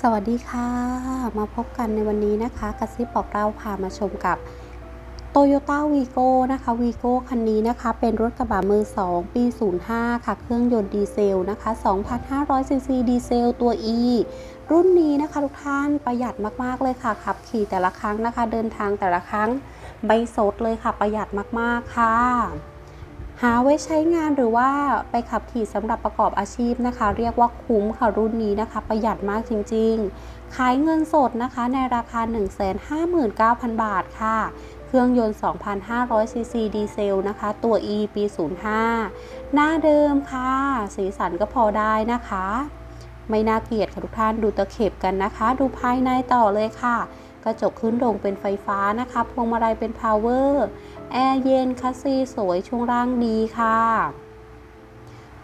สวัสดีค่ะ มาพบกันในวันนี้นะคะกระซิบบอกเราพามาชมกับ Toyota Vigo นะคะ Vigo คันนี้นะคะ เป็นรถกระบะมือ 2 ปี 05 ค่ะ เครื่องยนต์ดีเซลนะคะ 2,500 ซีซีดีเซลตัว E รุ่นนี้นะคะทุกท่านประหยัดมากๆเลยค่ะ ขับขี่แต่ละครั้งนะคะ เดินทางแต่ละครั้งไม่สดเลยค่ะ ประหยัดมากๆค่ะ หาไว้ใช้งานหรือว่าไปขับขี่สำหรับประกอบอาชีพนะคะ เรียกว่าคุ้มค่ะรุ่นนี้นะคะ ประหยัดมากจริง ๆ ขายเงินสดนะคะในราคา 159,000 บาทค่ะ เครื่องยนต์ 2,500 ซีซีดีเซลนะคะ ตัว E ปี 05 หน้าเดิมค่ะ สีสันก็พอได้นะคะ ไม่น่าเกลียดค่ะทุกท่านดูตะเข็บกันนะคะ ดูภายในต่อเลยค่ะ กระจกขึ้นโรงเป็นไฟฟ้านะคะ พวงมาลัยเป็น power แอร์เย็นคัสซีสวยช่วงล่างดีค่ะ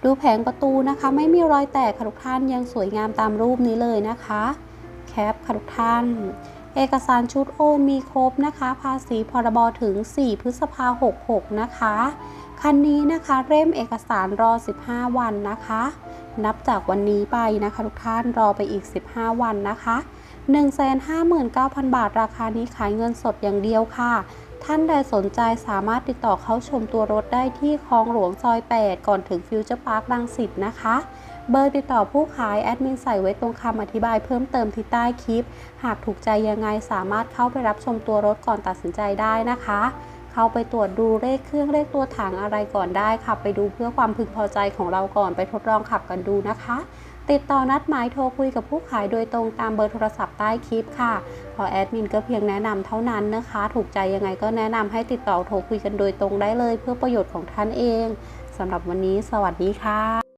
ดูแผงประตูนะคะ ไม่มีรอยแตกค่ะทุกท่านยังสวยงามตามรูปนี้เลยนะคะ แคปค่ะทุกท่านเอกสารชุดโอนมีครบนะคะ ภาษีพรบถึง 4 พฤษภา66 นะคะ คันนี้นะคะเร่มเอกสารรอ 15 วันนะคะ นับจากวันนี้ไปนะคะ ทุกท่านรอไปอีก 15 วันนะคะ 159,000 บาท ราคานี้ขายเงินสดอย่างเดียวค่ะ ท่านใดสนใจสามารถติดต่อเข้าชมตัวรถได้ที่คลองหลวงซอย 8 ก่อนถึงฟิวเจอร์พาร์คลังสิตนะคะ เบอร์ติดต่อผู้ขาย แอดมินใส่ไว้ตรงคำอธิบายเพิ่มเติมที่ใต้คลิป หากถูกใจยังไงสามารถเข้าไปรับชมตัวรถก่อนตัดสินใจได้นะคะ เข้าไปตรวจดูเลขเครื่องเลขตัวถังอะไรก่อนได้ค่ะ ไปดูเพื่อความพึงพอใจของเราก่อนไปทดลองขับกันดูนะคะ ติดต่อนัดหมายโทรคุยกับผู้ขายโดยตรงตามเบอร์โทรศัพท์ใต้คลิปค่ะ พอแอดมินก็เพียงแนะนำเท่านั้นนะคะ ถูกใจยังไงก็แนะนำให้ติดต่อโทรคุยกันโดยตรงได้เลย เพื่อประโยชน์ของท่านเองสำหรับวันนี้ สวัสดีค่ะ